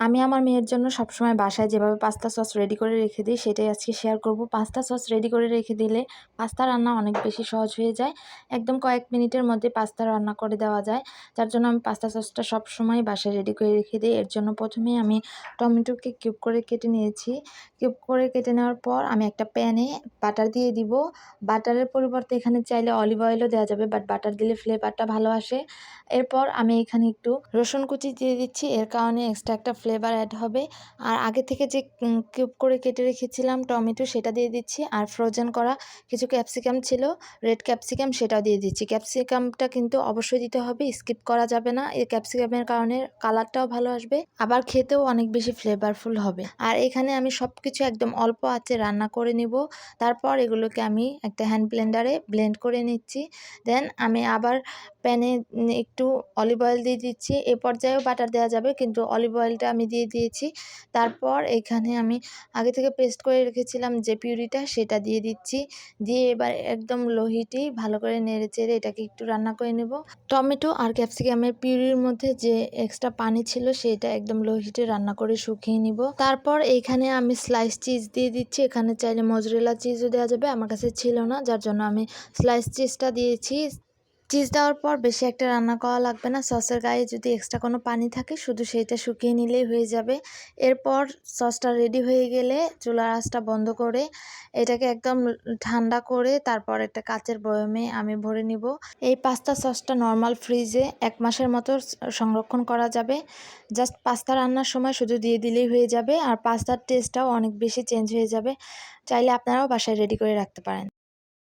আমি আমার মেয়ের জন্য সবসময় বাসায় যেভাবে পাস্তা সস রেডি করে রেখে দিই, সেটাই আজকে শেয়ার করব। পাস্তা সস রেডি করে রেখে দিলে পাস্তা রান্না অনেক বেশি সহজ হয়ে যায়। একদম কয়েক মিনিটের মধ্যে পাস্তা রান্না করে দেওয়া যায়। যার জন্য আমি পাস্তা সসটা সবসময় বাসায় রেডি করে রেখে দিই। এর জন্য প্রথমে আমি টমেটোকে কিউব করে কেটে নিয়েছি। কিউব করে কেটে নেওয়ার পর আমি একটা প্যানে বাটার দিয়ে দিব। বাটারের পরিবর্তে এখানে চাইলে অলিভ অয়েলও দেওয়া যাবে বাট বাটার দিলে ফ্লেভারটা ভালো আসে। এরপর আমি এখানে একটু রসুন কুচি দিয়ে দিচ্ছি। এর কারণে এক্সট্রা একটা ফ্লেভার অ্যাড হবে। আর আগে থেকে যে কিউব করে কেটে রেখেছিলাম টমেটো সেটা দিয়ে দিচ্ছি। আর ফ্রোজেন করা কিছু ক্যাপসিকাম ছিল রেড ক্যাপসিকাম সেটাও দিয়ে দিচ্ছি। ক্যাপসিকামটা কিন্তু অবশ্যই দিতে হবে স্কিপ করা যাবে না। এই ক্যাপসিকামের কারণে কালারটাও ভালো আসবে, আবার খেতেও অনেক বেশি ফ্লেভারফুল হবে। আর এখানে আমি সব কিছু একদম অল্প আঁচে রান্না করে নিব। তারপর এগুলোকে আমি একটা হ্যান্ড ব্লেন্ডারে ব্লেন্ড করে নিচ্ছি। দেন আমি আবার প্যানে একটু অলিভ অয়েল দিয়ে দিচ্ছি। এ পর্যায়েও বাটার দেওয়া যাবে, কিন্তু অলিভ অয়েলটা আমি দিয়ে দিয়েছি। তারপর এখানে আমি আগে থেকে পেস্ট করে রেখেছিলাম যে পিউরিটা, সেটা দিয়ে দিচ্ছি। দিয়ে এবার একদম লো হিটেই ভালো করে নেড়ে চেড়ে এটাকে একটু রান্না করে নেব। টমেটো আর ক্যাপসিকামের পিউরির মধ্যে যে এক্সট্রা পানি ছিল, সেটা একদম লো হিটে রান্না করে শুকিয়ে নিব। তারপর এইখানে আমি স্লাইস চিজ দিয়ে দিচ্ছি। এখানে চাইলে মজরেলা চিজও দেওয়া যাবে, আমার কাছে ছিল না, যার জন্য আমি স্লাইস চিজটা দিয়েছি। চিজ দেওয়ার পর বেশি একটা রান্না করা লাগবে না। সসের গায়ে যদি এক্সট্রা কোনো পানি থাকে, শুধু সেইটা শুকিয়ে নিলেই হয়ে যাবে। এরপর সসটা রেডি হয়ে গেলে চুলার আঁচটা বন্ধ করে এটাকে একদম ঠান্ডা করে তারপর একটা কাচের বয়মে আমি ভরে নিব। এই পাস্তা সসটা নর্মাল ফ্রিজে এক মাসের মতো সংরক্ষণ করা যাবে। জাস্ট পাস্তা রান্নার সময় শুধু দিয়ে দিলেই হয়ে যাবে। আর পাস্তার টেস্টটাও অনেক বেশি চেঞ্জ হয়ে যাবে। চাইলে আপনারাও বাসায় রেডি করে রাখতে পারেন।